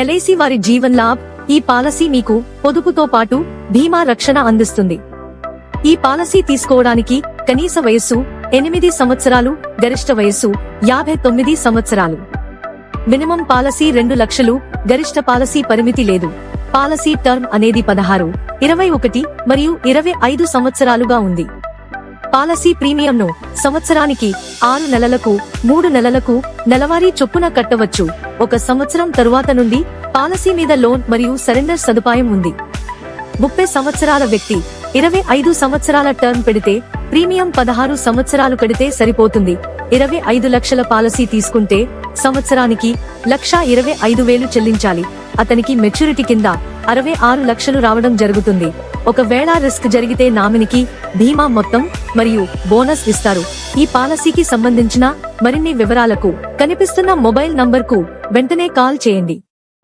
LIC వారి జీవన్ లాభ్ ఈ policy మీకు పొదుపుతో పాటు బీమా రక్షణ అందిస్తుంది. ఈ పాలసీ తీసుకోవడానికి కనీస వయస్సు ఎనిమిది సంవత్సరాలు గరిష్ట వయస్సు యాభై తొమ్మిది సంవత్సరాలు. మినిమం పాలసీ రెండు లక్షలు గరిష్ట పాలసీ పరిమితి లేదు. పాలసీ టర్మ్ అనేది పదహారు ఇరవై ఒకటి మరియు ఇరవై ఐదు సంవత్సరాలుగా ఉంది. పాలసీ ప్రీమియంను సంవత్సరానికి ఆరు నెలలకు మూడు నెలలకు నెలవారీ చొప్పున కట్టవచ్చు. ఒక సంవత్సరం తరువాత నుండి పాలసీ మీద లోన్ మరియు సరెండర్ సదుపాయం ఉంది. ముప్పై సంవత్సరాల వ్యక్తి ఇరవై ఐదు సంవత్సరాల టర్మ్ పెడితే ప్రీమియం పదహారు సంవత్సరాలు కడితే సరిపోతుంది. ఇరవై ఐదు లక్షల పాలసీ తీసుకుంటే సంవత్సరానికి లక్షా ఇరవై ఐదు వేలు చెల్లించాలి. అతనికి మెచ్యూరిటీ కింద అరవై ఆరు లక్షలు రావడం జరుగుతుంది. ఒకవేళ రిస్క్ జరిగితే నామినికి బీమా మొత్తం మరియు బోనస్ ఇస్తారు. ఈ పాలసీకి సంబంధించిన మరిన్ని వివరాలకు కనిపిస్తున్న మొబైల్ నంబర్కు వెంటనే కాల్ చేయండి.